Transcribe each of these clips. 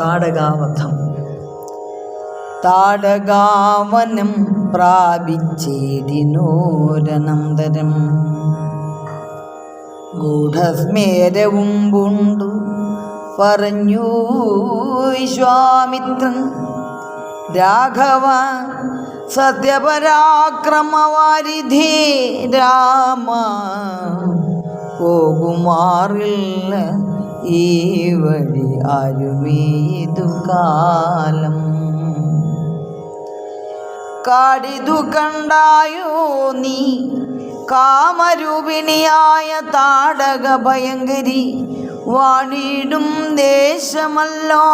താടകാവധം. താടകാവനം പ്രാപിച്ചേടിനോരനന്തരം ഗൂഢസ്മേരവും പൂണ്ടു പറഞ്ഞു വിശ്വാമിത്രൻ. രാഘവ സത്യപരാക്രമവാരിധി രാമ പോകുമാറില്ല ഈ വഴി ആരുമേതു കാലം. കാടിതു കണ്ടായോ നീ? കാമരൂപിണിയായ താടക ഭയങ്കരി വാണിടും ദേശമല്ലോ.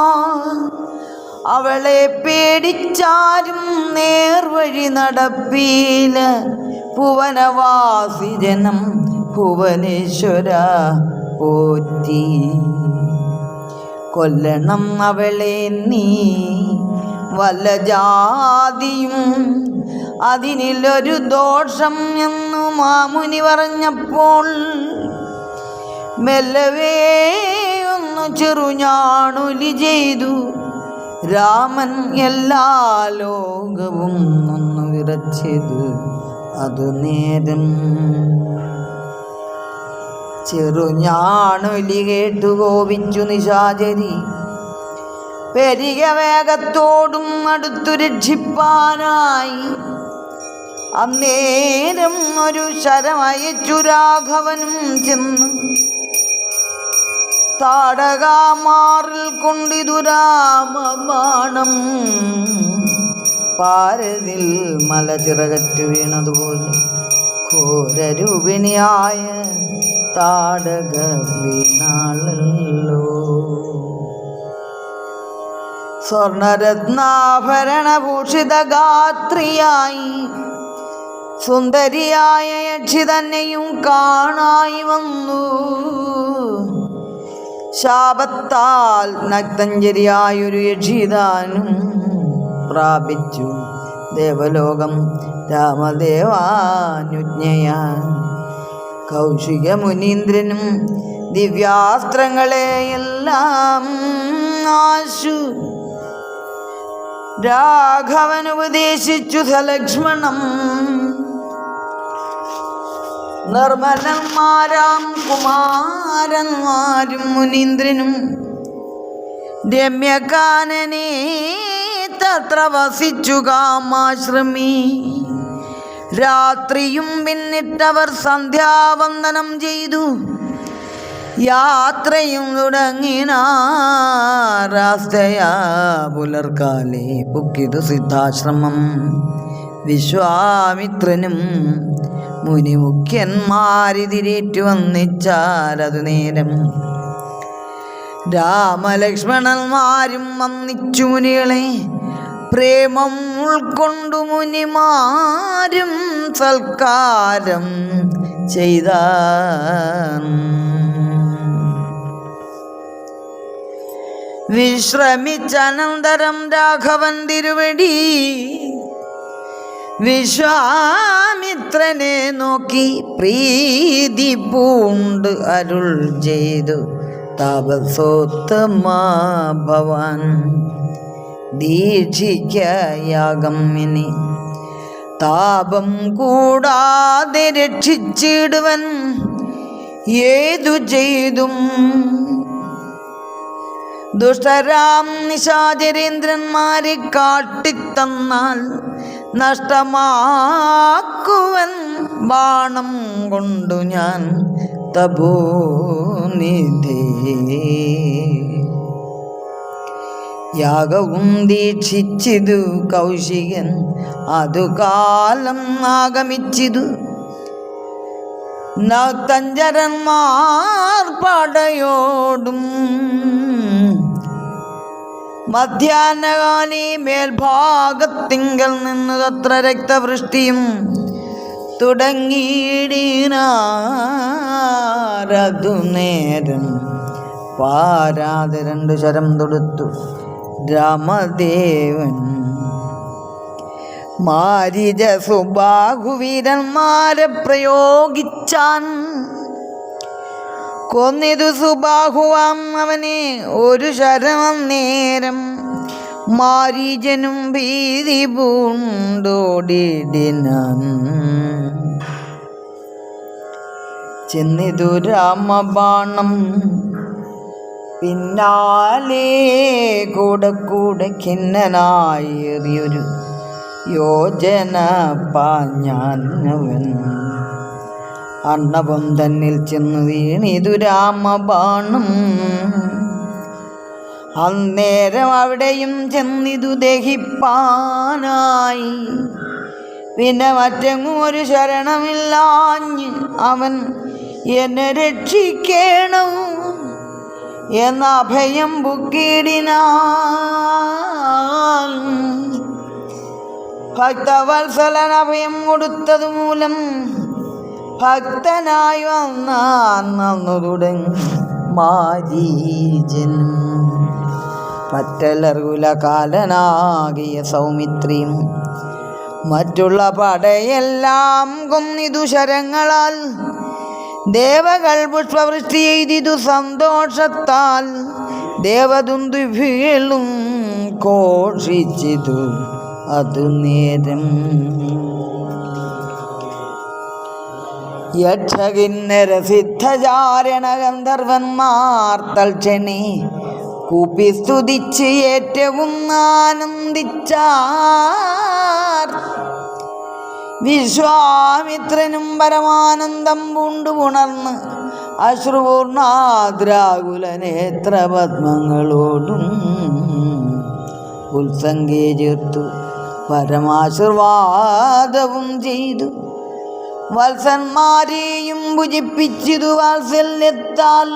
അവളെ പേടിച്ചാരും നേർവഴി നടപ്പീല. പുവനവാസി ജനം ഭുവനേശ്വര പോറ്റി. കൊല്ലണം അവളെ നീ വല്ല ജാതിയും അതിനിലൊരു ദോഷം എന്നു മാമുനി പറഞ്ഞപ്പോൾ മെല്ലവേ ഒന്നു ചെറുഞാണുലി ചെയ്തു. രാമൻ എല്ലാ ലോകവും ഒന്ന് വിറച്ചത്. അതു നേരം ചെറുഞാണൊലി കേട്ടു കോപിച്ചു നിശാചരി. പെരിക വേഗത്തോടും അടുത്തു രക്ഷിപ്പാനായി. അന്നേരം ഒരു ശരമയച്ചു രാഘവനും ചെന്ന്. താടകാമാറിൽ കൊണ്ടിതുരാമബാണം. പാരതിൽ മല ചിറകറ്റു വീണതുപോലെ. ഘോരരൂപിണിയായ താടക വീണാളല്ലോ സ്വർണരത്നാഭരണഭൂഷിത ഗാത്രിയായി സുന്ദരിയായ യക്ഷി തന്നെയും കാണായി വന്നു. ശാപത്താൽ നഗ്തഞ്ചരിയായൊരു യക്ഷിതാനും പ്രാപിച്ചു. ദേവലോകം രാമദേവാനുജ്ഞയ. കൗശിക മുനീന്ദ്രനും ദിവ്യാസ്ത്രങ്ങളെയെല്ലാം ആശു. രാഘവൻ ഉപദേശിച്ചു സലക്ഷ്മണം. നിർമ്മലന്മാരാം കുമാരന്മാരും മുനീന്ദ്രനും രമ്യകാനനെ തത്ര വസിച്ചു കാമാശ്രമി രാത്രിയും പിന്നിട്ടവർ സന്ധ്യാവന്ദനം ചെയ്തു. യാത്രയും തുടങ്ങിനാരാസ്തയാ പുലർക്കാലെ പുക്കിതു സിദ്ധാശ്രമം. വിശ്വാമിത്രനും മുനിമുഖ്യന്മാരിതിരേറ്റു വന്നിച്ചാലതു നേരം. രാമലക്ഷ്മണന്മാരും വന്നിച്ചു മുനികളെ പ്രേമം ഉൾക്കൊണ്ടു മുനിമാരും സൽക്കാരം ചെയ്ത വിശ്രമിച്ചനന്തരം രാഘവൻ തിരുവടി വിശ്വാമിത്രനെ നോക്കി പ്രീതി പൂണ്ട് അരുൾ ചെയ്തു. താപസോത്തമാ ഭവാൻ. ദീക്ഷിക്കയാകം ഇനി. താപം കൂടാതെ രക്ഷിച്ചിടുവൻ ഏതു ചെയ്തും. ദുഷ്ടരാം നിശാചരേന്ദ്രന്മാരെ കാട്ടിത്തന്നാൽ നഷ്ടമാക്കുവൻ ബാണം കൊണ്ടു ഞാൻ തപോനിധി യാഗവും ദീക്ഷിച്ചിതു കൗശികൻ. അതു കാലം ആഗമിച്ചിതു. നത്തഞ്ചരന്മാർ പടയോടും മധ്യാഹ്നകാലി മേൽഭാഗത്തിങ്കൽ നിന്ന് തത്ര രക്തവൃഷ്ടിയും തുടങ്ങിയിടീനാരതു നേരം പാരാതെ രണ്ടു ശരം തൊടുത്തു. രാമദേവൻ മാരിജ സുബാഹുവീരന്മാരെ പ്രയോഗിച്ചാൻ കൊന്നിതു സുബാഹുവാം അവനെ ഒരു ശരണം നേരം. മാരീജനും ഭീതി പൂണ്ടോടിടിനാൻ ചെന്നിതു രാമബാണം പിന്നാലെ കൂടെ കൂടെ ഖിന്നനായേറിയൊരു യോജന പാഞ്ഞാനവൻ അർണവം തന്നിൽ ചെന്നു വീണിതു രാമബാണം. അന്നേരം അവിടെയും ചെന്നിതു ദഹിപ്പാനായി. പിന്നെ മറ്റെങ്ങും ഒരു ശരണമില്ലാഞ്ഞ് അവൻ എന്നെ രക്ഷിക്കണം എന്ന അഭയം ബുക്കിടിനാൽ ഭക്തവത്സലൻ അഭയം കൊടുത്തതു മൂലം ഭക്തനായി വന്ന അന്നു തുടങ്ങി മാരീജൻ പറ്റലർകുലകാലനാകിയ സൗമിത്രിയും മറ്റുള്ള പടയെല്ലാം കൊന്നിതു ശരങ്ങളാൽ ദേവകൾ പുഷ്പവൃഷ്ടി ചെയ്തിതു സന്തോഷത്താൽ ദേവതുന്തു വീളും കോഷിച്ചിതു അതു നേരം. യക്ഷകിന്നരസിദ്ധചാരണ ഗന്ധർവന്മാർ തൽക്ഷണി കൂപ്പി സ്തുതിച്ച് ഏറ്റവും ആനന്ദിച്ചാർ. വിശ്വാമിത്രനും പരമാനന്ദം പൂണ്ടു ഉണർന്ന് അശ്രുപൂർണാദ്രാകുലനേത്ര പത്മങ്ങളോടും ഉത്സംഗേ ചേർത്തു പരമാശീർവാദവും ചെയ്തു. വത്സന്മാരെയും ഭുജിപ്പിച്ചിതു വാത്സല്യത്താൽ.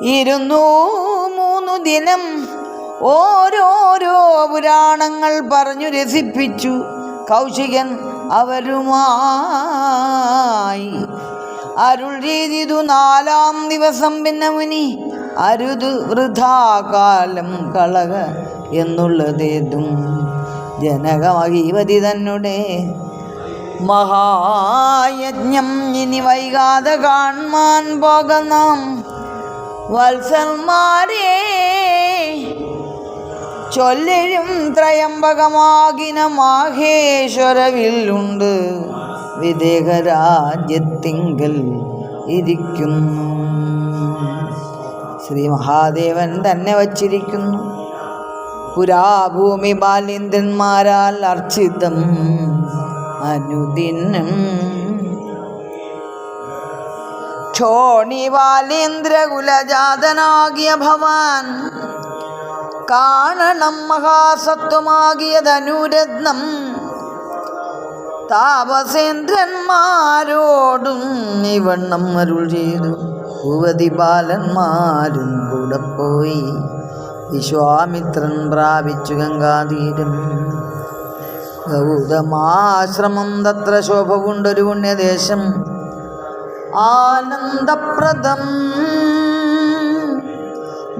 ഇരുന്നൂ മൂന്നു ദിനം ഓരോരോ പുരാണങ്ങൾ പറഞ്ഞു രസിപ്പിച്ചു. കൗശികൻ അവരുമായി അരുൾ ചെയ്തിതു നാലാം ദിവസം പിന്നെ മുനി. അരുത് വൃഥാകാലം കളക എന്നുള്ളതേതും ജനകമഹീവതി തന്നെ. മഹായജ്ഞം ഇനി വൈകാതെ കാണാൻ പോകണം. വത്സന്മാരേ ചൊല്ലിരും ത്രയംബകമാകിന മാഹേശ്വരവില്ലുണ്ട് വിദേഹരാജ്യത്തിങ്കൽ ഇരിക്കുന്നു. ശ്രീ മഹാദേവൻ തന്നെ വച്ചിരിക്കുന്നു. പുരാഭൂമി ബാലീന്ദ്രന്മാരാൽ അർച്ചിതം അനുദിനം. ക്ഷോണി ബാലേന്ദ്രകുലജാതനാകിയ ഭവാൻ കാണണം മഹാസത്വമാകിയതനുരത്നം താപസേന്ദ്രന്മാരോടും ഇവണ്ണം അരുൾ ചെയ്തു. ഭൂവതി ബാലന്മാരും കൂടെ പോയി വിശ്വാമിത്രൻ പ്രാപിച്ചു ഗംഗാതീരം. ഗൗതമാശ്രമം തത്ര ശോഭ കൊണ്ടൊരു പുണ്യദേശം. ആനന്ദപ്രദം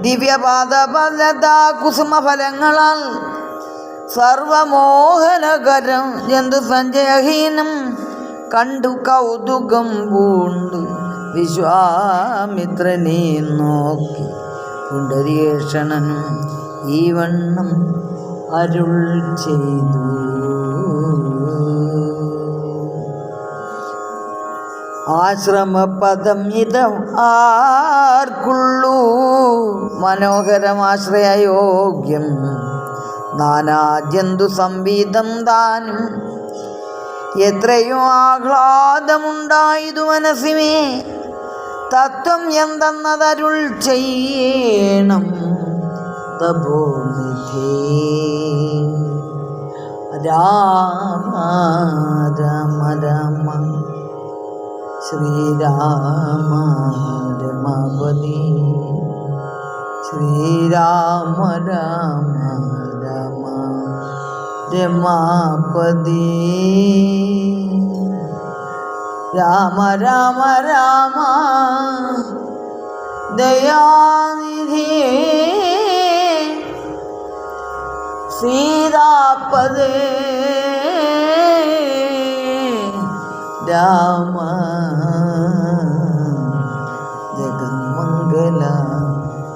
ദിവ്യപാദപലതാ കുസുമഫലങ്ങളാൽ സർവമോഹനകരം ജന്തു സഞ്ജയഹീനം കണ്ടു കൗതുകം പൂണ്ടു. വിശ്വാമിത്രനെ നോക്കി പുണ്ടരീക്ഷണനും ഈ വണ്ണം അരുൾ ചെയ്തു. ആശ്രമപദം ഇതം ആർക്കുള്ളൂ? മനോഹരമാശ്രയയോഗ്യം നാനാജന്തു സംവീതം താനും. എത്രയോ ആഹ്ലാദമുണ്ടായതു മനസ്സിമേ തത്വം എന്തെന്നതരുൾ ചെയ്യണം. തപോനിധേ രാമ രാമ രാമ. ശ്രീരാമ രമാപതി ശ്രീരാമ രാമ രാമ രമാപതി രാമ രാമ രാമ ദയാനിധി സീതാപദേ രാമ ജഗന്മംഗല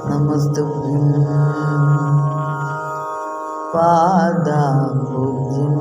നമസ്തുഭ്യം പാദാംബുജിം